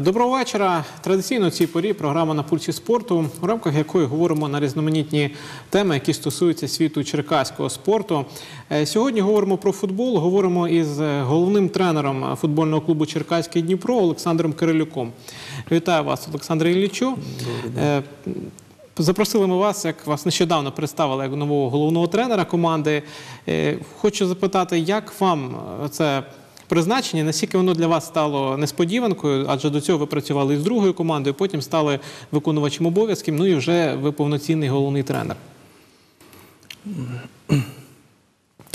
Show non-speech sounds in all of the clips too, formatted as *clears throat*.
Доброго вечора. Традиційно цій порі програма на пульсі спорту, у рамках якої говоримо на різноманітні теми, які стосуються світу черкаського спорту. Е, Сьогодні говоримо про футбол. Говоримо із е, головним тренером футбольного клубу Черкаський Дніпро Олександром Кирилюком. Вітаю вас, Олександр Іллічу. Е, Запросили ми вас, як вас нещодавно представили як нового головного тренера команди. Хочу запитати, як вам це призначення, наскільки воно для вас стало несподіванкою, адже до цього ви працювали із другою командою, потім стали виконувачем обов'язків, ну і вже ви повноцінний головний тренер.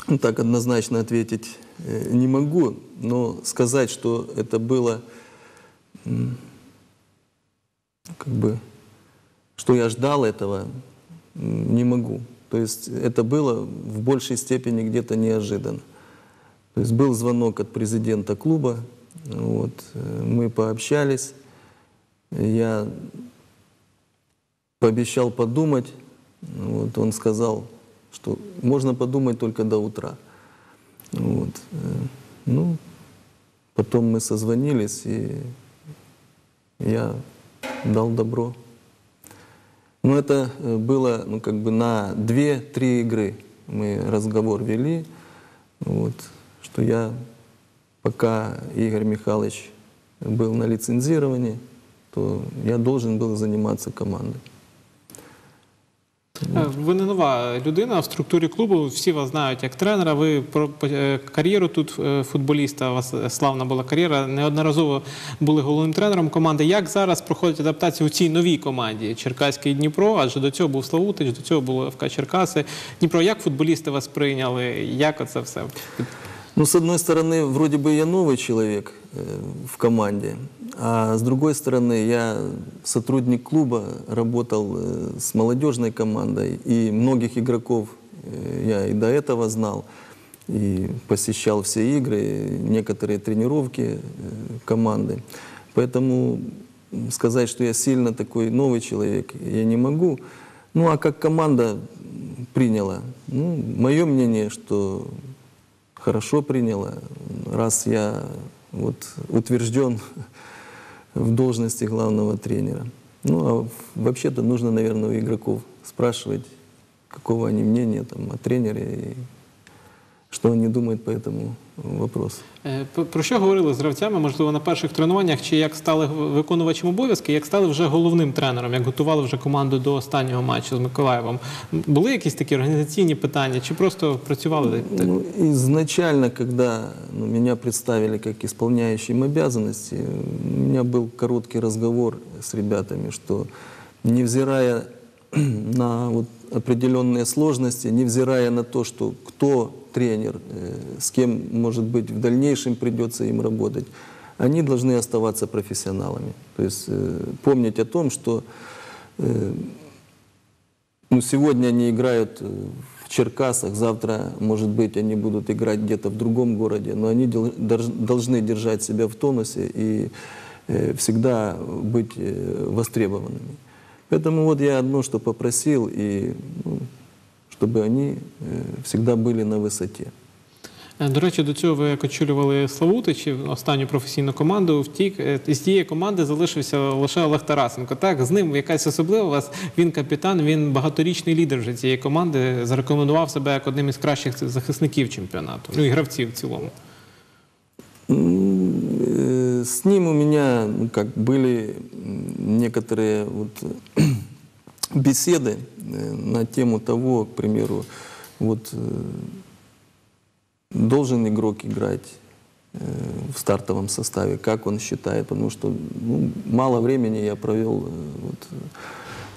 Ну, Так однозначно ответить э, не могу, но сказать, что это было, м, как бы, что я ждал этого, м, не могу. То есть это было в большей степени где-то неожиданно. То есть был звонок от президента клуба, вот, э, мы пообщались, я пообещал подумать, вот, он сказал, что можно подумать только до утра. Вот. э, Ну, потом мы созвонились, и я дал добро. Но это э, было ну, как бы на 2-3 игры мы разговор вели, вот, что я, пока Игорь Михайлович был на лицензировании, то я должен был заниматься командой. Е, Ви не нова людина в структурі клубу. Всі вас знають як тренера. Ви про е, кар'єру тут е, футболіста. У вас славна була кар'єра. Неодноразово були головним тренером команди. Як зараз проходить адаптація у цій новій команді Черкаський Дніпро? Адже до цього був Славутич, до цього було ФК Черкаси. Дніпро, як футболісти вас прийняли? Як оце все? Ну, с одной стороны, вроде бы я новый человек э, в команде, а с другой стороны, я сотрудник клуба, работал э, с молодежной командой, и многих игроков э, я и до этого знал, и посещал все игры, некоторые тренировки команды. Поэтому сказать, что я сильно такой новый человек, я не могу. Ну, а как команда приняла? Ну, мое мнение, что хорошо приняла, раз я вот утвержден в должности главного тренера. Ну, а вообще-то нужно, наверное, у игроков спрашивать, какого они мнения там, о тренере и что они думают по этому вопросу. Е, Про що говорили з гравцями, можливо, на перших тренуваннях, чи як стали виконувачем обов'язки, як стали вже головним тренером, як готували вже команду до останнього матчу з Миколаєвом? Були якісь такі організаційні питання, чи просто працювали? Ну, изначально, когда ну, меня представили как исполняющим обязанности, у меня был короткий разговор с ребятами, что невзирая *clears throat* на вот определенные сложности, невзирая на то, что кто тренер, э, с кем, может быть, в дальнейшем придется им работать, они должны оставаться профессионалами. То есть э, помнить о том, что э, ну, сегодня они играют в Черкасах, завтра, может быть, они будут играть где-то в другом городе, но они должны держать себя в тонусе и всегда быть востребованными. Поэтому вот я одно, что попросил, и ну, чтобы они э, всегда были на высоте. Е, До речі, до цього ви як очолювали Славутич, останню професійну команду. Втік Е, з тієї команди залишився лише Олег Тарасенко. Так, з ним якась особлива у вас. Він капітан, він багаторічний лідер вже цієї команди. Зарекомендував себе як одним із кращих захисників чемпіонату. Ну і гравців в цілому. М, э, С ним у меня ну, как были м, некоторые вот, беседы э, на тему того, к примеру, вот э, должен игрок играть э, в стартовом составе, как он считает, потому что ну, мало времени я провел э, вот,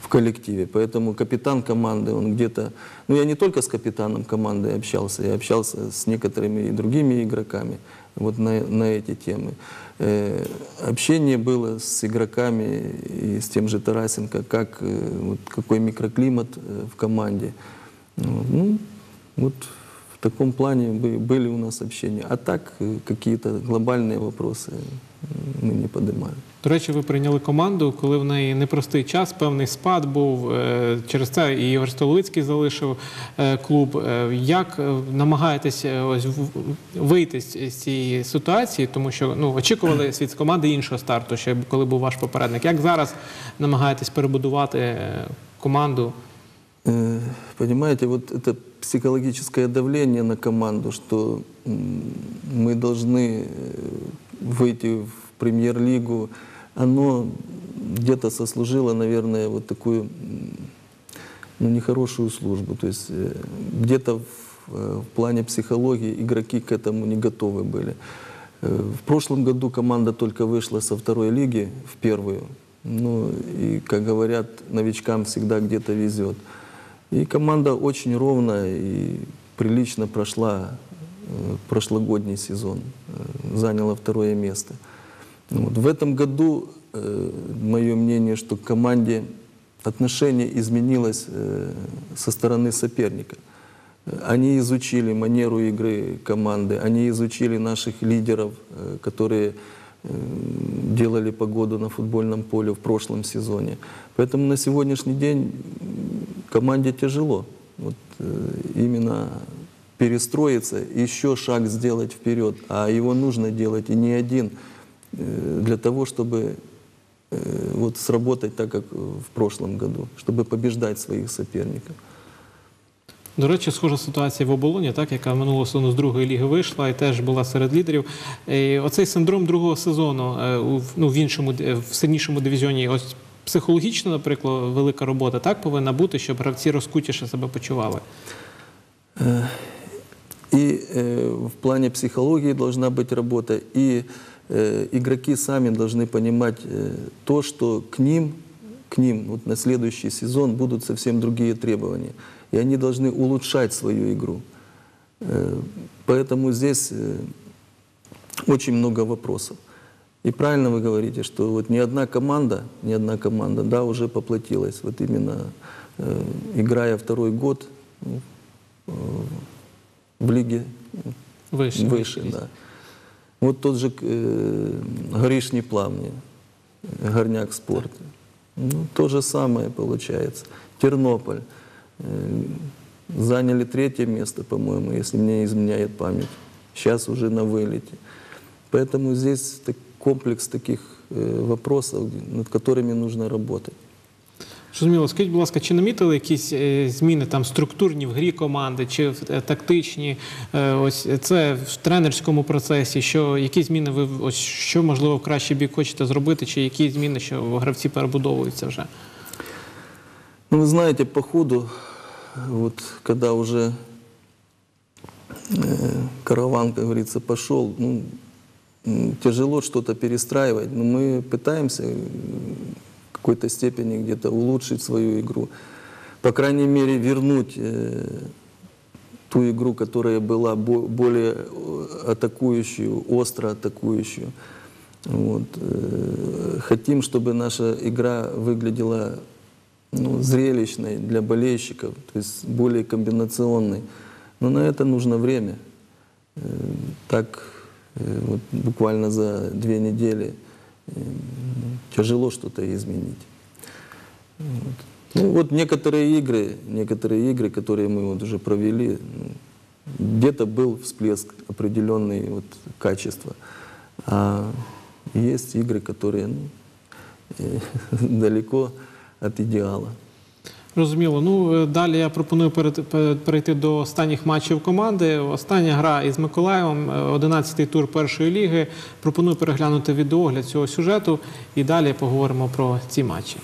в коллективе, поэтому капитан команды, он где-то, ну я не только с капитаном команды общался, я общался с некоторыми и другими игроками вот на, на эти темы. Э, общение было с игроками и с тем же Тарасенко, как, э, вот, какой микроклимат э, в команде. Вот, Ну, вот в таком плане бы- были у нас общения. А так, какие-то глобальные вопросы мы не поднимали. До речі, ви прийняли команду, коли в неї непростий час, певний спад був. Е, Через це і Ігор Столовицький залишив е, клуб. Е, Як е, намагаєтесь е, ось в- вийти з з цієї ситуації, тому що ну очікували від команди іншого старту, ще коли був ваш попередник. Як зараз намагаєтесь перебудувати е, команду? Э, Понимаете, вот это психологическое давление на команду, что м, мы должны э, выйти в премьер-лигу, оно где-то сослужило, наверное, вот такую ну, нехорошую службу. То есть э, где-то в, э, в плане психологии игроки к этому не готовы были. Э, В прошлом году команда только вышла со второй лиги в первую. Ну и, как говорят, новичкам всегда где-то везет. И команда очень ровно и прилично прошла прошлогодний сезон, э, заняла второе место. Вот. В этом году, э, мое мнение, что к команде отношение изменилось э, со стороны соперника. Э, Они изучили манеру игры команды, они изучили наших лидеров, э, которые э, делали погоду на футбольном поле в прошлом сезоне. Поэтому на сегодняшний день команде тяжело. Вот, э, именно перестроиться, еще шаг сделать вперед. А его нужно делать и не один э, для того, чтобы э, вот сработать так, как в прошлом году, чтобы побеждать своих соперников. До речі, схожа ситуація в оболоні, так яка минулого сезону з другої ліги вийшла і теж була серед лідерів. І оцей синдром другого сезону е, у ну, в іншому д- в сильнішому дивізіоні. Ось психологічно, наприклад, велика робота так повинна бути, щоб гравці розкутіше себе почували. И э, в плане психологии должна быть работа, и э, игроки сами должны понимать э, то, что к ним, к ним вот на следующий сезон будут совсем другие требования. И они должны улучшать свою игру. Э, поэтому здесь э, очень много вопросов. И правильно вы говорите, что вот ни одна команда, ни одна команда, да, уже поплатилась. Вот именно э, играя второй год ну, э, в лиге Вище. выше, да. Вот тот же э, Горишний плавни, Горняк спорт. Ну, то же самое получается. Тернополь. э, заняли третье место, по-моему, если мне не изменяет память. Сейчас уже на вылете. Поэтому здесь так- комплекс таких э, вопросов, над которыми нужно работать. Зрозуміло, скажіть, будь ласка, чи намітили якісь е, зміни там структурні в грі команди, чи в- е, тактичні? Е, Ось це в тренерському процесі. Що які зміни ви ось що можливо в кращий бік хочете зробити, чи які зміни, що гравці перебудовуються вже? Ну, вы знаете, по ходу, вот когда уже э, караван, как говорится, пошел, ну, м, тяжело что-то перестраивать, но мы пытаемся э, в какой-то степени где-то улучшить свою игру. По крайней мере, вернуть э, ту игру, которая была бо- более э, атакующую, остро атакующую. Вот. э, Хотим, чтобы наша игра выглядела ну, зрелищной для болельщиков, то есть более комбинационной. Но на это нужно время. Так вот буквально за две недели тяжело что-то изменить. Вот. Ну вот некоторые игры, некоторые игры, которые мы вот уже провели, ну, где-то был всплеск определенной вот качества. А есть игры, которые ну, *laughs* далеко от идеала. Розуміло. Ну е, далі я пропоную перейти до останніх матчів команди. Остання гра із Миколаєвом, е, 11-й тур першої ліги. Пропоную переглянути відеогляд цього сюжету і далі поговоримо про ці матчі.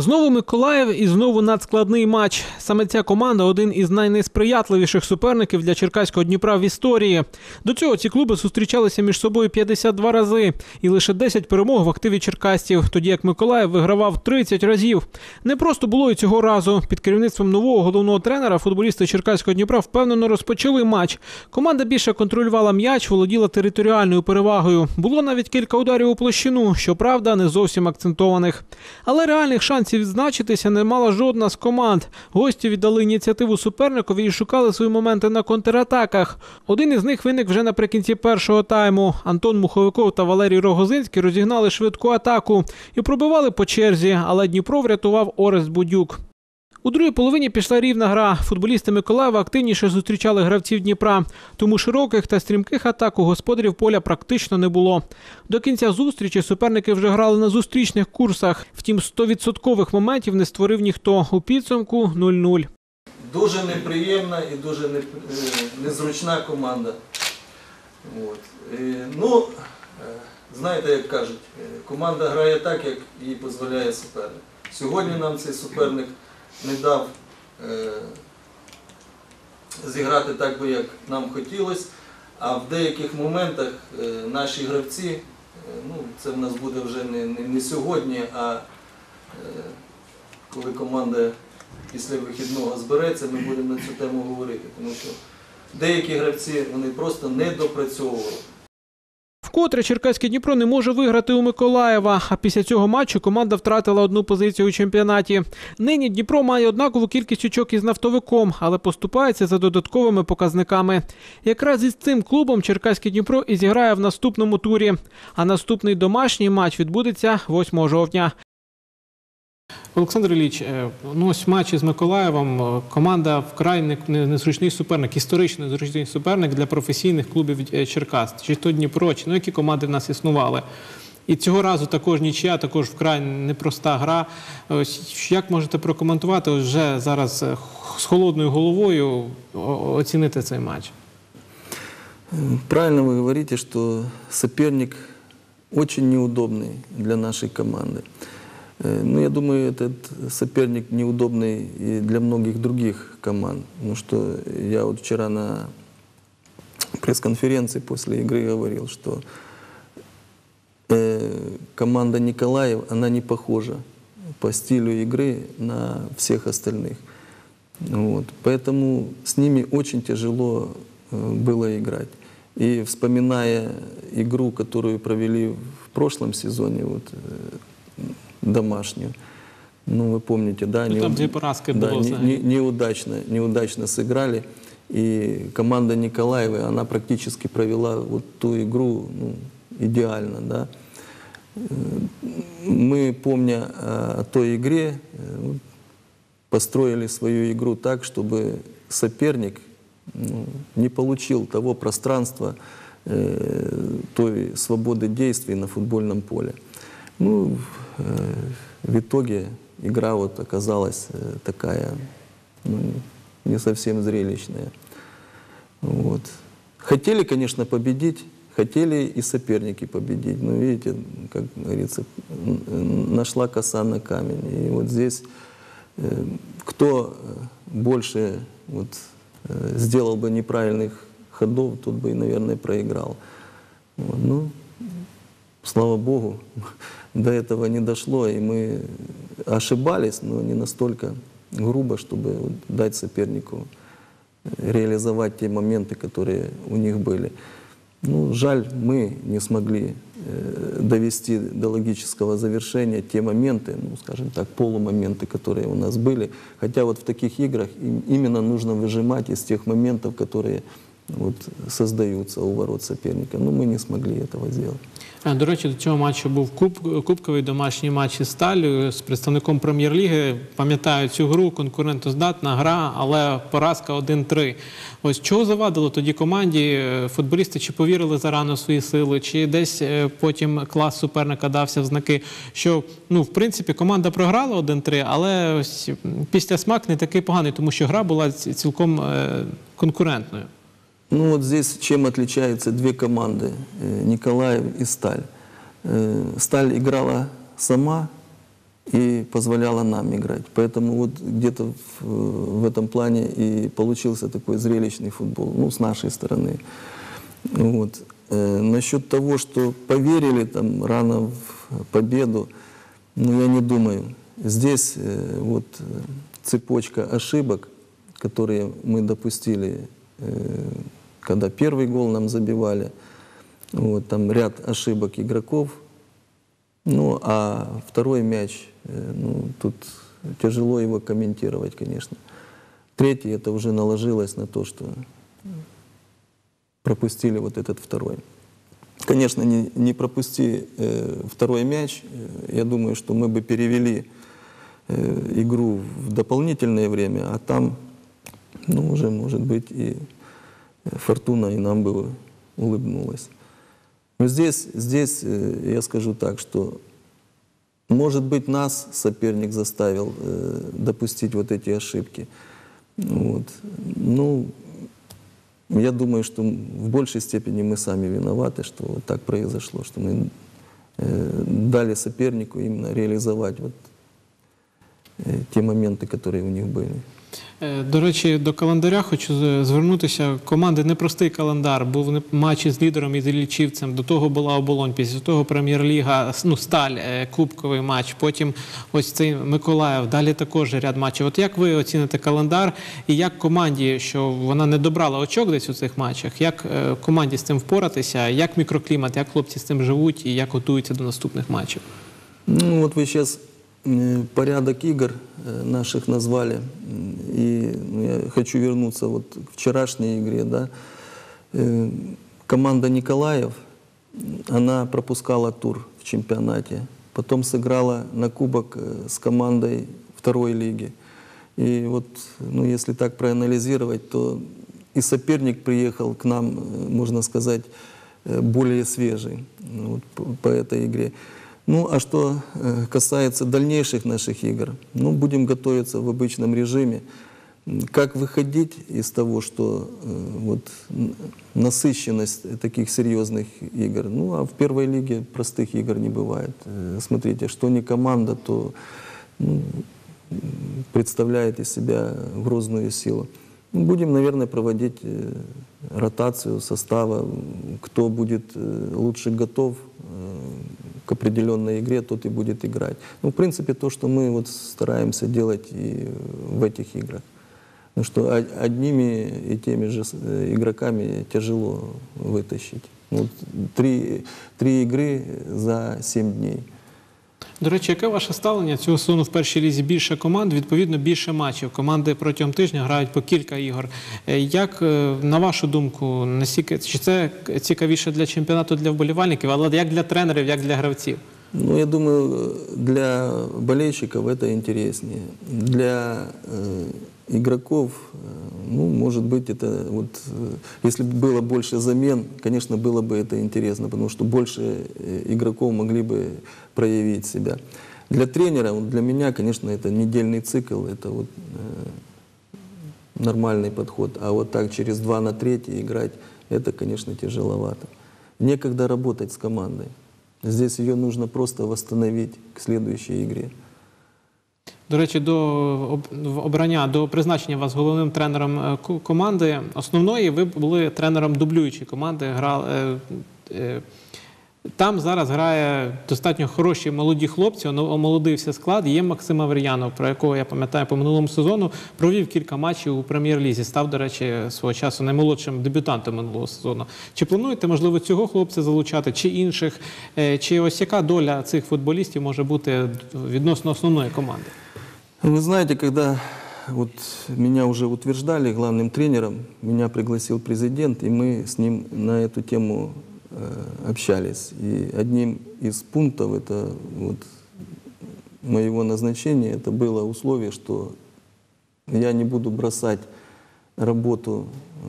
Знову Миколаїв і знову надскладний матч. Саме ця команда один із найнесприятливіших суперників для Черкаського Дніпра в історії. До цього ці клуби зустрічалися між собою 52 рази і лише 10 перемог в активі черкастів, тоді як Миколаїв вигравав 30 разів. Не просто було і цього разу. Під керівництвом нового головного тренера футболісти Черкаського Дніпра впевнено розпочали матч. Команда більше контролювала м'яч, володіла територіальною перевагою. Було навіть кілька ударів у площину, щоправда, не зовсім акцентованих. Але реальних шансів шансів відзначитися не мала жодна з команд. Гості віддали ініціативу суперникові і шукали свої моменти на контратаках. Один із них виник вже наприкінці першого тайму. Антон Муховиков та Валерій Рогозинський розігнали швидку атаку і пробивали по черзі, але Дніпро врятував Орест Будюк. У другій половині пішла рівна гра. Футболісти Миколаєва активніше зустрічали гравців Дніпра, тому широких та стрімких атак у господарів поля практично не було. До кінця зустрічі суперники вже грали на зустрічних курсах. Втім, 100% моментів не створив ніхто. У підсумку 0-0. Дуже неприємна і дуже е, незручна команда. От. Е, Ну, е, знаєте, як кажуть, команда грає так, як їй дозволяє суперник. Сьогодні нам цей суперник не дав е, зіграти так би, як нам хотілося, а в деяких моментах е, наші гравці, е, ну, це в нас буде вже не, не, не сьогодні, а коли команда після вихідного збереться, ми будемо на цю тему говорити. Тому що деякі гравці вони просто не допрацьовували. Вкотре Черкаське Дніпро не може виграти у Миколаєва. А після цього матчу команда втратила одну позицію у чемпіонаті. Нині Дніпро має однакову кількість очок із нафтовиком, але поступається за додатковими показниками. Якраз із цим клубом Черкаське Дніпро і зіграє в наступному турі. А наступний домашній матч відбудеться 8 жовтня. Олександр Ілліч, е, ну ось матч із Миколаєвом. е, Команда вкрай не- не- незручний суперник, історично незручний суперник для професійних клубів е, Черкас. Чи то Дніпро, чи ну які команди в нас існували. І цього разу також нічия, також вкрай непроста гра. Ось як можете прокоментувати ось вже зараз е, з холодною головою о- оцінити цей матч? Правильно вы говорите, что соперник очень неудобный для нашей команды. Э, Ну, я думаю, этот соперник неудобный и для многих других команд. Потому что я вот вчера на пресс-конференции после игры говорил, что э, команда Николаев, она не похожа по стилю игры на всех остальных. Вот. Поэтому с ними очень тяжело э, было играть. И вспоминая игру, которую провели в прошлом сезоне, вот, э, домашнюю, ну, вы помните, да? Ну, там неуд- две поразки да, было, не- не- неудачно, неудачно сыграли. И команда Николаева, она практически провела вот ту игру ну, идеально, да. Э, Мы, помня о той игре, э, построили свою игру так, чтобы соперник ну, не получил того пространства, э, той свободы действий на футбольном поле. Ну, э, в итоге игра вот оказалась э, такая, ну, не совсем зрелищная. Вот. Хотели, конечно, победить, хотели и соперники победить. Но видите, как говорится, нашла коса на камень. И вот здесь э, кто больше вот, сделал бы неправильных ходов, тот бы, наверное, проиграл. Вот. Ну, слава Богу, *laughs* до этого не дошло, и мы ошибались, но не настолько грубо, чтобы дать сопернику реализовать те моменты, которые у них были. Ну, жаль, мы не смогли э, довести до логического завершения те моменты, ну, скажем так, полумоменты, которые у нас были. Хотя вот в таких играх им- именно нужно выжимать из тех моментов, которые вот, создаются у ворот соперника. Но мы не смогли этого сделать. Е, До речі, до цього матчу був куб, кубковий домашній матч із Сталю з представником прем'єр-ліги. Пам'ятаю цю гру, конкурентоздатна гра, але поразка 1-3. Ось чого завадило тоді команді? Футболісти чи повірили зарано свої сили, чи десь е, потім клас суперника дався в знаки, що ну, в принципі команда програла 1-3, але ось після смак не такий поганий, тому що гра була цілком е, конкурентною. Ну вот здесь чем отличаются две команды, э, Николаев и Сталь. Э, Сталь играла сама и позволяла нам играть. Поэтому вот где-то в, этом плане и получился такой зрелищный футбол, ну, с нашей стороны. Вот. Э, Насчет того, что поверили там рано в победу, ну, я не думаю. Здесь вот цепочка ошибок, которые мы допустили, когда первый гол нам забивали, вот, там ряд ошибок игроков, Ну, а второй мяч, э, ну, тут тяжело его комментировать, конечно. Третий, это уже наложилось на то, что пропустили вот этот второй. Конечно, не, не пропусти э, второй мяч, э, я думаю, что мы бы перевели э, игру в дополнительное время, а там, ну, уже, может быть, и фортуна и нам бы улыбнулась. Но здесь, здесь э, я скажу так, что, может быть, нас соперник заставил э, допустить вот эти ошибки. Вот. Ну, я думаю, что в большей степени мы сами виноваты, что вот так произошло, что мы э, дали сопернику именно реализовать вот те моменты, которые у них были. Е, До речі, до календаря хочу звернутися. Команди непростий календар. Був матч із лідером і з Іллічівцем. До того була оболонь. Після того прем'єр-ліга, ну, сталь, е, кубковий матч. Потім ось цей Миколаїв. Далі також ряд матчів. От як ви оціните календар і як команді, що вона не добрала очок десь у цих матчах, як е, команді з цим впоратися, як мікроклімат, як хлопці з цим живуть і як готуються до наступних матчів? Ну вот вы сейчас порядок игр э, наших назвали, и ну, я хочу вернуться вот к вчерашней игре, да. Э, Команда Николаев, она пропускала тур в чемпионате, потом сыграла на кубок э, с командой второй лиги. И вот, ну, если так проанализировать, то и соперник приехал к нам, можно сказать, более свежий ну, вот, по этой игре. Ну, а что э, касается дальнейших наших игр, ну, будем готовиться в обычном режиме. Как выходить из того, что э, вот насыщенность таких серьезных игр? Ну, а в первой лиге простых игр не бывает. Э, Смотрите, что не команда, то ну, представляет из себя грозную силу. Ну, Будем, наверное, проводить ротацию состава. Кто будет лучше готов к определенной игре, тот и будет играть. Ну, в принципе, то, что мы вот стараемся делать и в этих играх. Потому что о- одними и теми же э, игроками тяжело вытащить. Вот три, три игры за семь дней. До речі, яке ваше ставлення цього сезону в першій лізі більше команд, відповідно більше матчів. Команди протягом тижня грають по кілька ігор. Е, Як е, на вашу думку, наскільки чи це цікавіше для чемпіонату для вболівальників, але як для тренерів, як для гравців? Ну, я думаю, э, для болельщиков это интереснее. Для э, игроков, э, ну, может быть, это вот, э, если бы было больше замен, конечно, было бы это интересно, потому что больше э, игроков могли бы проявить себя. Для тренера, вот для меня, конечно, это недельный цикл, это вот э, нормальный подход. А вот так через два на третий играть, это, конечно, тяжеловато. Некогда работать с командой. Здесь ее нужно просто восстановить к следующей игре. До речі, до обрання до призначення вас головним тренером е, команди основної, ви були тренером дублюючої команди. Грали, е, е, там зараз грає достатньо хороші молоді хлопці, омолодився склад. Є Максим Авер'янов, про якого я пам'ятаю по минулому сезону. Провів кілька матчів у прем'єр-лізі. Став, до речі, свого часу наймолодшим дебютантом минулого сезону. Чи плануєте, можливо, цього хлопця залучати, чи інших? Чи ось яка доля цих футболістів може бути відносно основної команди? Вы знаете, когда вот меня уже утверждали главным тренером, меня пригласил президент, и мы с ним на эту тему э, общались. И одним из пунктов это вот моего назначения это было условие, что я не буду бросать работу э,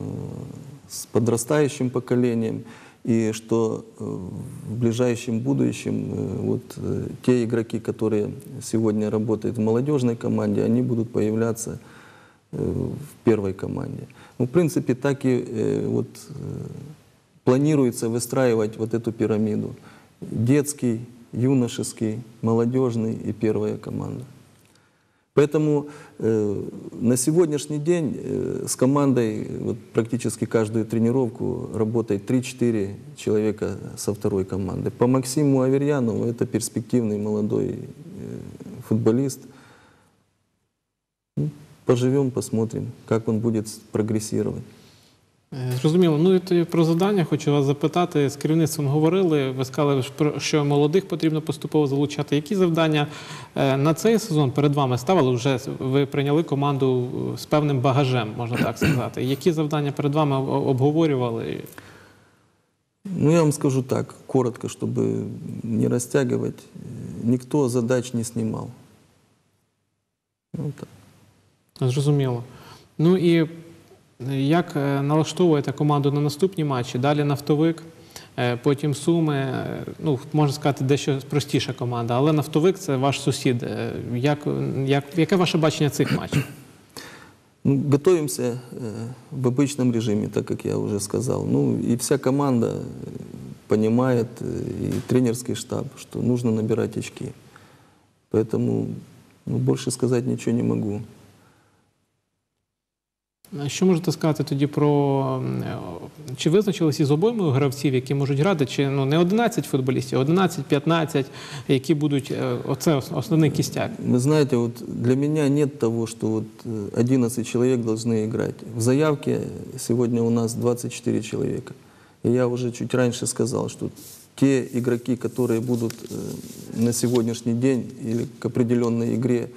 с подрастающим поколением, и что э, в ближайшем будущем э, вот э, те игроки, которые сегодня работают в молодежной команде, они будут появляться в первой команде. Ну, в принципе, так и вот планируется выстраивать вот эту пирамиду. Детский, юношеский, молодежный и первая команда. Поэтому э, на сегодняшний день э, с командой вот, практически каждую тренировку работает 3-4 человека со второй команды. По Максиму Аверьянову это перспективный молодой э, футболист. Ну, поживем, посмотрим, как он будет прогрессировать. Е, Зрозуміло. Ну і про завдання хочу вас запитати. З керівництвом говорили. Ви сказали, що молодих потрібно поступово залучати. Які завдання е, на цей сезон перед вами ставили? Вже ви прийняли команду е, з певним багажем, можна так сказати. Які завдання перед вами обговорювали? Ну, я вам скажу так, коротко, чтобы не растягивать. Никто задач не снимал. Ну, так. Зрозуміло. Ну і як е, налаштовуєте команду на наступні матчі? Далі нафтовик, е, потім суми. е, Ну, можна сказати, дещо простіша команда, але нафтовик це ваш сусід. Е, Як, як, яке ваше бачення цих матчів? Ну, готовимся э, в обычном режиме, так как я уже сказал. Ну, и вся команда э, понимает, э, и тренерский штаб, что нужно набирать очки. Поэтому ну, больше сказать ничего не могу. А Що можете сказати тоді про м, е, чи визначилися із обоймою гравців, які можуть грати, чи ну не 11 футболістів, а 11-15, які будуть е, оце ос- основний кістяк? Вы знаете, вот для меня нет того, что вот э, 11 человек должны играть. В заявке сегодня у нас 24 человека. И я уже чуть раньше сказал, что те игроки, которые будут э, на сегодняшний день или к определенной игре э,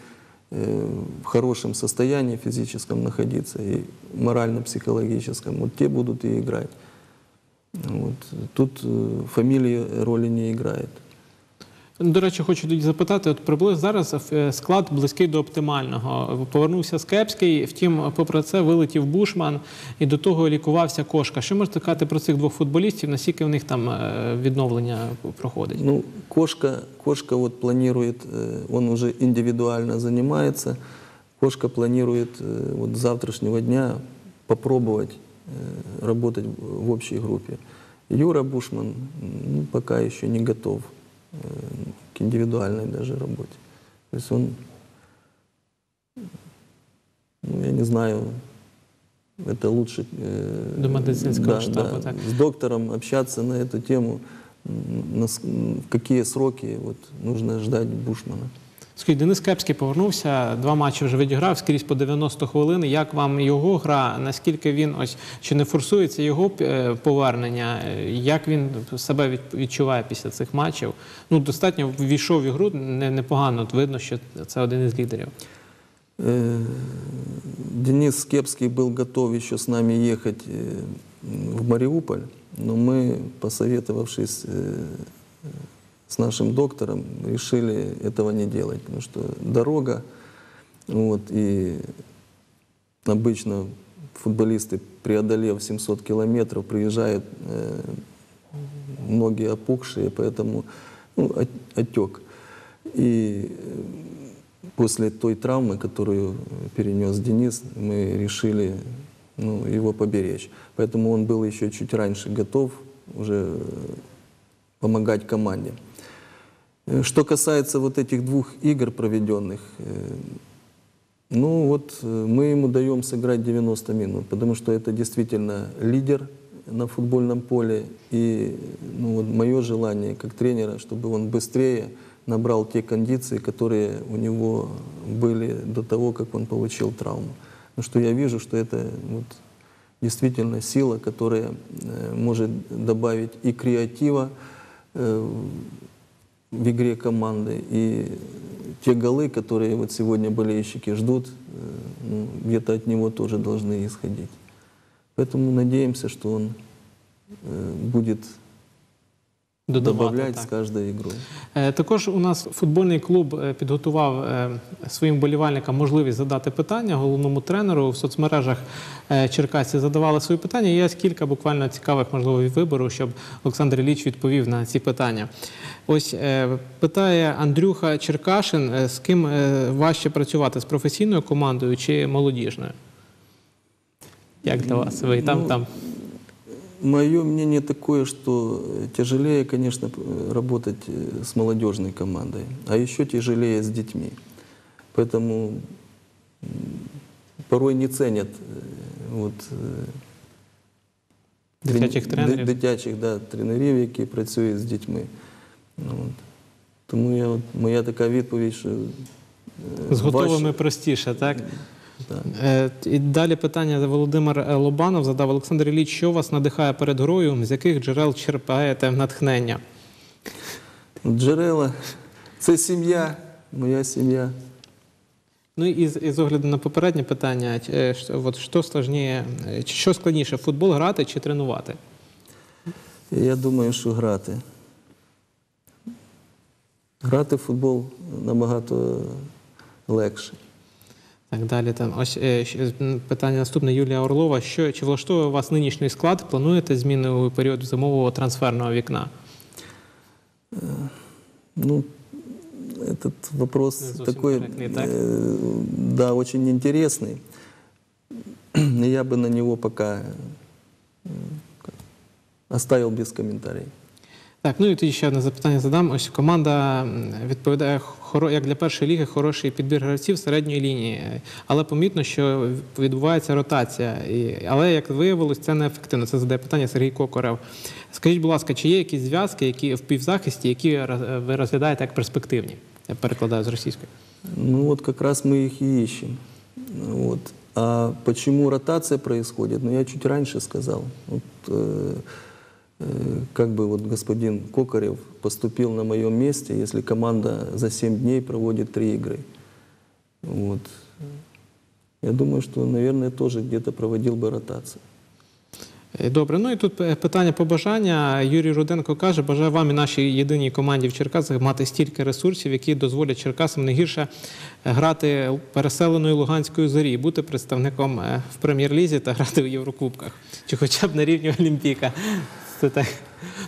в хорошем состоянии физическом находиться и морально-психологическом, вот те будут и играть. Вот. Тут э, фамилия роли не играет. Ну, До речі, хочу тоді запитати, от приблизно зараз е, склад близький до оптимального. Повернувся Скепський, втім, попри це вилетів Бушман і до того лікувався Кошка. Що можете сказати про цих двох футболістів? Наскільки в них там е, відновлення проходить? Ну, кошка, кошка вот планирует, э, он уже индивидуально занимается, кошка планирует э, вот с завтрашнего дня попробовать э, работать в в общей группе. Юра Бушман м, ну, пока еще не готов э, К индивидуальной даже работе. То есть он, ну, я не знаю, это лучше э, До медицинского да, штаба, да, так. с доктором общаться на эту тему, на в какие сроки вот, нужно ждать Бушмана. Скажіть, Денис Кепський повернувся, два матчі вже відіграв скрізь по 90 хвилин. Як вам його гра? Наскільки він ось чи не форсується його е, повернення? Е, Як він себе від- відчуває після цих матчів? Ну достатньо ввійшов в ігру не- непогано. От видно, що це один із лідерів. Э, Денис Скепский был готов еще с нами ехать э, в Мариуполь, но мы, посоветовавшись э, с нашим доктором, решили этого не делать, потому что дорога, вот, и обычно футболисты, преодолев 700 километров, приезжают э, многие опухшие, поэтому ну, от- отек. И э, после той травмы, которую перенес Денис, мы решили ну, его поберечь. Поэтому он был еще чуть раньше готов уже э, помогать команде. Э, Что касается вот этих двух игр проведенных, э, ну вот э, мы ему даем сыграть 90 минут, потому что это действительно лидер на футбольном поле. И ну, вот мое желание как тренера, чтобы он быстрее набрал те кондиции, которые у него были до того, как он получил травму. Потому что я вижу, что это вот, действительно сила, которая может добавить и креатива в игре команды. И те голы, которые вот сегодня болельщики ждут, э, ну, где-то от него тоже должны исходить. Поэтому надеемся, что он э, будет Так. с каждой игрой. Е, Також у нас футбольний клуб е, підготував е, своїм болівальникам можливість задати питання головному тренеру. В соцмережах черкасці задавали свої питання. Є кілька буквально цікавих можливо вибору, щоб Олександр Ілліч відповів на ці питання. Ось питає Андрюха Черкашин, з ким важче працювати з професійною командою чи молодіжною? Як для вас? Ви і там, Ну, там. Мое мнение такое, что э, тяжелее, конечно, п- э, работать э, с молодежной командой, а еще тяжелее с детьми. Поэтому м, порой не ценят э, вот, э, Дитячих трен- тренерів. ди- Дитячих, да, тренерів, які працюють з дітьми. Ну, От. Тому я, от, моя така відповідь, що е, З готовими важче- простіше, так? Е, І далі питання Володимир е, Лобанов задав Олександр Ілліч, що вас надихає перед грою, з яких джерел черпаєте натхнення? Джерела це сім'я, моя сім'я. Ну і з, і з огляду на попереднє питання, е, що- от що складніше, що складніше, футбол грати чи тренувати? Я думаю, що грати. Грати в футбол набагато легше. Так далі там ось е, ще, м, питання наступне Юлія Орлова. Що чи влаштовує вас нинішній склад? Плануєте зміни у період зимового трансферного вікна? Ну, этот вопрос Не совсем такой, корректный, так? э, да, очень интересный. И Я бы на него пока э, оставил без комментариев. Так, ну і тоді ще одне запитання задам. Ось команда м, відповідає хоро, як для першої ліги хороший підбір гравців середньої лінії, Е, але помітно, що відбувається ротація. І, але як виявилось, це неефективно. Це задає питання Сергій Кокорев. Скажіть, будь ласка, чи є якісь зв'язки, які в півзахисті, які роз- ви розглядаєте як перспективні? Я перекладаю з російської. Ну вот как раз мы их и ищем. Вот. А почему ротация происходит? Ну, я чуть раньше сказал. Вот, э, э, как бы вот господин Кокарев поступил на моем месте, если команда за 7 дней проводит три игры. Вот. Я думаю, что, наверное, тоже где-то проводил бы ротацию. Е, Добре, ну і тут е, питання побажання. Юрій Руденко каже, бажаю вам і нашій єдиній команді в Черкасах мати стільки ресурсів, які дозволять Черкасам не гірше е, грати переселеної Луганської зорі, і бути представником е, в прем'єр-лізі та грати в Єврокубках, чи хоча б на рівні Олімпіка. Це так.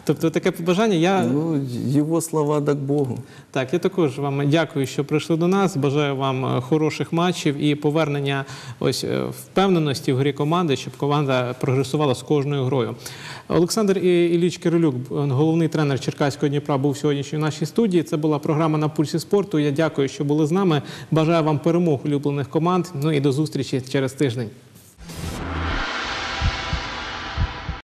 Тобто таке побажання. Я Ну, его слова да Богу. так, я також вам дякую, що прийшли до нас. Бажаю вам е, хороших матчів і повернення ось е, впевненості в грі команди, щоб команда прогресувала з кожною грою. Олександр Ілліч Кирилюк, головний тренер Черкаського Дніпра, був сьогодні в нашій студії. Це була програма на пульсі спорту. Я дякую, що були з нами. Бажаю вам перемог улюблених команд. Ну і до зустрічі через тиждень.